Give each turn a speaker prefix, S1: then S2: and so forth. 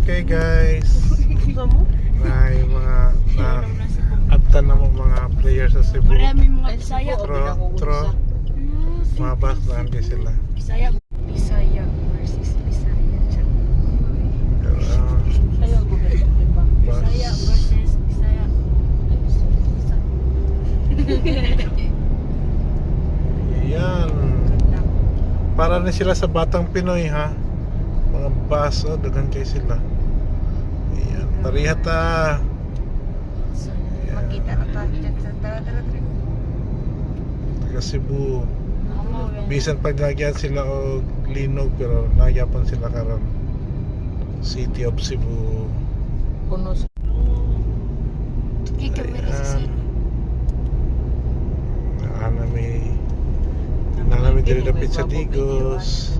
S1: Okay guys. May mga na adta na mo mga players sa Cebu.
S2: Marami mga Bisaya.
S1: Tro, tro, mga bus na hindi sila.
S2: Bisaya.
S3: Bisaya versus Bisaya.
S2: Bisaya versus Bisaya.
S1: Yan. Para na sila sa Batang Pinoy ha. ngebahas eh,
S3: dengan Casey lah iya terlihat iya. ah
S1: taga Cebu bisan paglagyan sila o oh, linog pero nagyapan sila karon. City of Cebu
S3: puno Ayan
S1: Ayan Ayan Ayan nanami nanami Ayan. Ayan. Ayan. Ayan